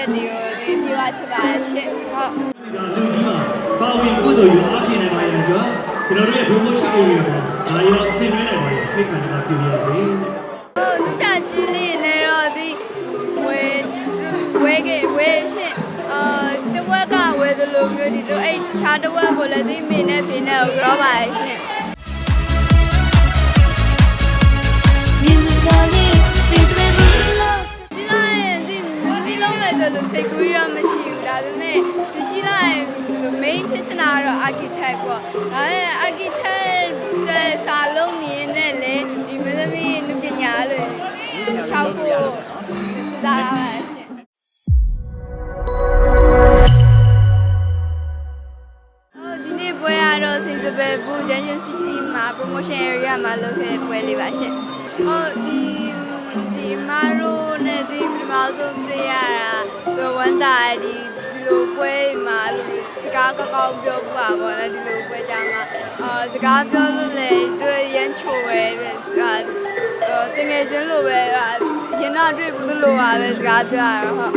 သက်တွေကိုဒီပြေဝချစ်ပါရှင်ဟုတ်ဒါလူကြီးမှာပါဝင်ကိုယ်တော်ယူအားဖြည့်နေပါရင်တော့ကျွန်တော်တို့ရဲ့ promotion area မှာဒါရောဆင်နွှဲနိုင်ပါရင်ဖိတ်ခံတာပြုရစေဟိုလူပြကြီးလေးနဲ့တော့ဒီဝဲဝဲကေဝဲရှင်အာတဝက်ကဝဲသလိုမျိုးဒီလိုအဲ့ခြားတဝက်ကိုလည်းဒီမင်းနဲ့ဖေနဲ့ကိုရောပါရှင် architect ပေါ့ဒါပေမဲ့ architect တဲ့စာလုံးနေနဲ့လေဒီမသမီးနုပညာလို့ရှောက်ဖို့ဒါလာပါရှင်အော်ဒီနေ့ပွဲရတော့စိတ်စပယ်ဘူး Junction City မှာ promotion area မှာလုပ်ခဲ့တဲ့ပွဲလေးပါရှင်။အော်ဒီဒီမာရိုနဲ့ဒီပြမဆုံးတွေ့ရတာဒီဝန်တာဒီဒီလိုပွဲမှာလို့စ ကားကောက်ကောက်ပြောပြပါဘောနော်ဒီလိုပွဲကြမှာအော်စကားပြောလို့လေသူရမ်းချိုပဲအာအော်တကယ်ချင်းလိုပဲရင်တော့တွေ့ဘူးလို့ပါပဲစကားပြောရတော့ဟုတ်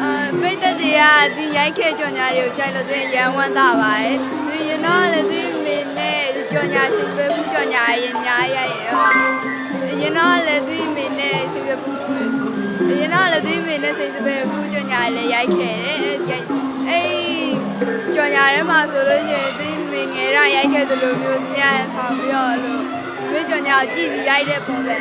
အာပိတ်သက်တွေကဒီရိုက်ခဲ့ကြော်ညာတွေကိုကြိုက်လို့သူရမ်းဝမ်းသာပါတယ်ဒီရင်တော့လည်းဒီမင်းနဲ့ကြော်ညာစိတ်ပဲဘူးကြော်ညာရင်ညာရိုက်ရောရင်တော့လည်းဒီမင်းနဲ့စိတ်ပဲဘူးရင်တော့လည်းဒီမင်းနဲ့စိတ်ပဲဘူးကြော်ညာလည်းရိုက်ခဲ့တယ် ရိုက်အေးကြော်ညာထဲမှာဆိုလို့ရှိရင်ဒီမင်းငယ်ရရိုက်ခဲ့တယ်လို့မျိုးညရဆောင်ပြီးတော့လို့မင်းကြော်ညာကိုကြည့်ပြီးရိုက်တဲ့ပုံစံ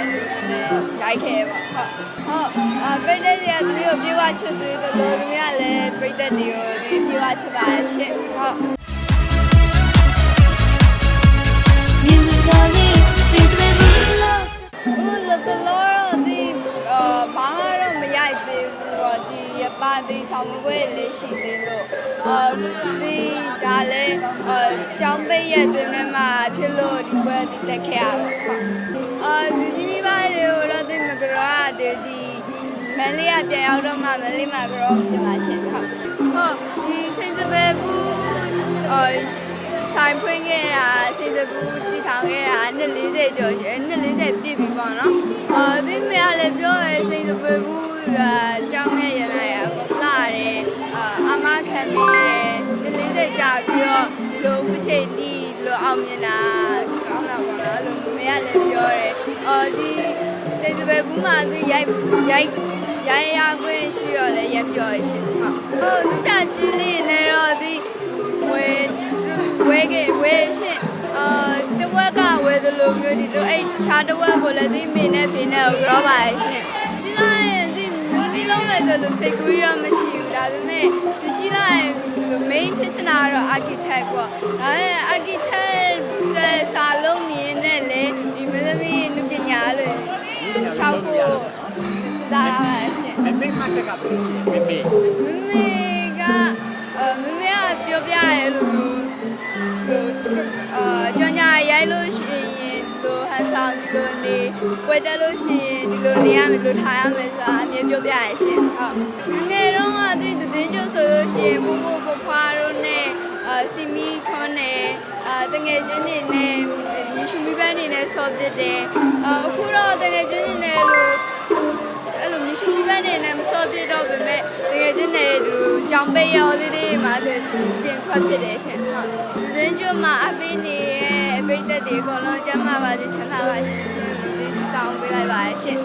ရိုက်ခဲ့ပါဟုတ်ဟုတ်အပိတ်တဲ့တွေကသူတို့ပြေဝချစ်သေးတယ်လို့သူကလည်းပိတ်တဲ့တွေကိုဒီပြေဝချစ်ပါရှင့်ဟုတ် ပါဒီဆောင်မွေးလေးရှိသေးလို့အာဒီဒါလည်းအာကြောင်းပိတ်ရဲ့တွင်ထဲမှာဖြစ်လို့ဒီဘက်ဒီတက်ခဲ့ရပါဟုတ်အာလူကြီးမိဘတွေကိုတော့ဒီမကရောဒီဒီမန်လေးကပြန်ရောက်တော့မှမန်လေးမှာကရောဖြစ်ပါရှင်ဟုတ်ဟုတ်ဒီစိတ်စပယ်ဘူးအာဆိုင်ဖွင့်ခဲ့တာစင်စဘူးတည်ထောင်ခဲ့တာနှစ်40ကျော်ရှိနှစ်40ပြည့်ပြီပေါ့နော်။အာဒီမေကလည်းပြောရဲစင်စဘူးအကြောင်းနဲ့ရလာရပေါ့လာ လိုအခုချိန်ဒီလိုအောင်မြင်တာကောင်းတာပေါ့နော်။အဲ့လိုမေကလည်းပြောတယ်။အော်ဒီစင်စဘူးမှာသူရိုက်ရိုက်ရိုင်းရခွင့်ရှိရလဲရပြောရရှင်ဟုတ်ဟိုလူပြကြီးလေးနဲ့တော့ဒီဝဲဝဲကေဝဲရှင်အာတဝက်ကဝဲသလိုမျိုးဒီလိုအဲ့ခြားတဝက်ကိုလည်းဒီမင်းနဲ့ဖေနဲ့ကိုရောပါရှင် ဆိုလို့စိတ်ကူးရမရှိဘူးဒါပေမဲ့ဒီကြည့်လိုက်ရင် main ဖြစ်ချင်တာကတော့ architect ပေါ့ဒါပေမဲ့ architect တဲ့စာလုံးနေနဲ့လေဒီမသမီးနုပညာလို့ရှောက်ဖို့ဒါလာပါရှင်မမေမချက်ကဘယ်လိုရှိလဲမမေမ ပွဲတက်လို့ရှိရင်ဒီလိုနေရမယ်လို့ထားရမယ်ဆိုတာအမြင်ပြောပြရရှင်ဟုတ်ငယ်တော့ကဒီတည်င်းကျဆိုလို့ရှိရင်ဘိုးဘိုးဘဖွားတို့နဲ့အာစီမီချွန်းနဲ့အာတငယ်ချင်းတွေနဲ့မြရှိမီပန်းတွေနဲ့ဆော့ပြစ်တယ်အခုတော့တငယ်ချင်းတွေနဲ့လို့အဲ့လိုမရှိဘူးပဲနေနဲ့မစောပြတော့ပေမဲ့တကယ်ချင်းနေသူကြောင်ပိတ်ရောလေးတွေမှာဆိုပြင်ထွက်ဖြစ်တယ်ရှင်ဟုတ်။ရင်းကျွမှာအပိနေရဲ့အပိတ်သက်တွေအကုန်လုံးကျမ်းမာပါစေချမ်းသာပါစေရှင် ဒီစတောင်းပေးလိုက်ပါရှင်